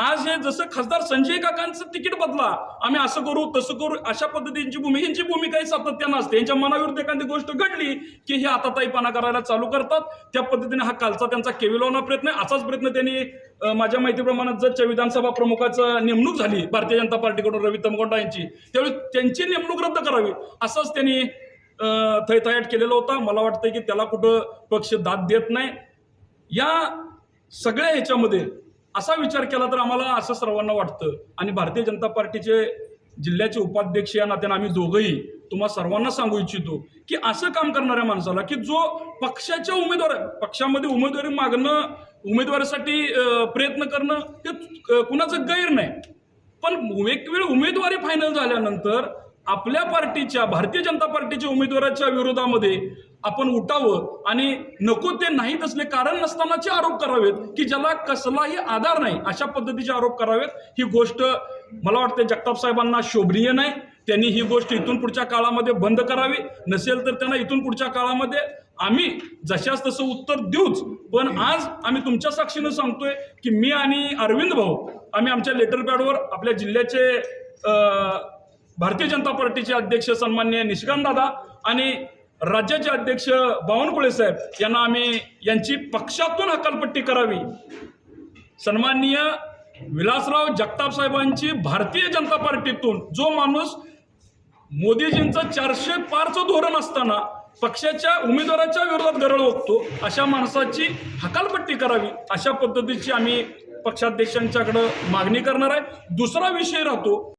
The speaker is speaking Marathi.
आज हे जसं खासदार संजय काकांचं तिकीट बदला आम्ही असं करू तसं करू अशा पद्धतीची भूमिका यांची भूमिकाही सातत्यानं असते यांच्या मनाविरुद्ध एखादी गोष्ट घडली की हे आता ताईपणा करायला चालू करतात. त्या पद्धतीने हा कालचा त्यांचा केविलवणा प्रयत्न असाच प्रयत्न त्यांनी माझ्या माहितीप्रमाणे जर विधानसभा प्रमुखाचं नेमणूक झाली भारतीय जनता पार्टीकडून रवी तमगोंडा यांची. त्यावेळी त्यांची नेमणूक रद्द करावी असंच त्यांनी अं, थैथयाट होता. मला वाटतं की त्याला कुठं पक्ष दाद देत नाही. या सगळ्या ह्याच्यामध्ये असा विचार केला तर आम्हाला असं सर्वांना वाटतं. आणि भारतीय जनता पार्टीचे जिल्ह्याचे उपाध्यक्ष या नात्यानं आम्ही दोघंही तुम्हा सर्वांना सांगू इच्छितो की असं काम करणाऱ्या माणसाला की जो पक्षाच्या उमेदवार पक्षामध्ये उमेदवारी मागणं उमेदवारीसाठी प्रयत्न करणं हे कुणाचं गैर नाही. पण एक वेळ उमेदवारी फायनल झाल्यानंतर आपल्या पार्टीच्या भारतीय जनता पार्टीच्या उमेदवाराच्या विरोधामध्ये आपण उठावं आणि नको ते नाहीत असले कारण नसतानाचे आरोप करावेत की ज्याला कसलाही आधार नाही अशा पद्धतीचे आरोप करावेत. ही गोष्ट मला वाटते जगताप साहेबांना शोभनीय नाही. त्यांनी ही गोष्ट इथून पुढच्या काळामध्ये बंद करावी. नसेल तर त्यांना इथून पुढच्या काळामध्ये आम्ही जशास तसं उत्तर देऊच. पण आज आम्ही तुमच्या साक्षीनं सांगतोय की मी आणि अरविंद भाऊ आम्ही आमच्या लेटर पॅडवर आपल्या जिल्ह्याचे भारतीय जनता पार्टीचे अध्यक्ष सन्मान्य निशिकांत दादा आणि राज्याचे अध्यक्ष बावनकुळे साहेब यांना आम्ही यांची पक्षातून हकालपट्टी करावी. सन्माननीय विलासराव जगताप साहेबांची भारतीय जनता पार्टीतून जो माणूस मोदीजींचं चारशे पारचं धोरण असताना पक्षाच्या उमेदवाराच्या विरोधात गरळ ओकतो अशा माणसाची हकालपट्टी करावी अशा पद्धतीची आम्ही पक्षाध्यक्षांच्याकडं मागणी करणार आहे. दुसरा विषय राहतो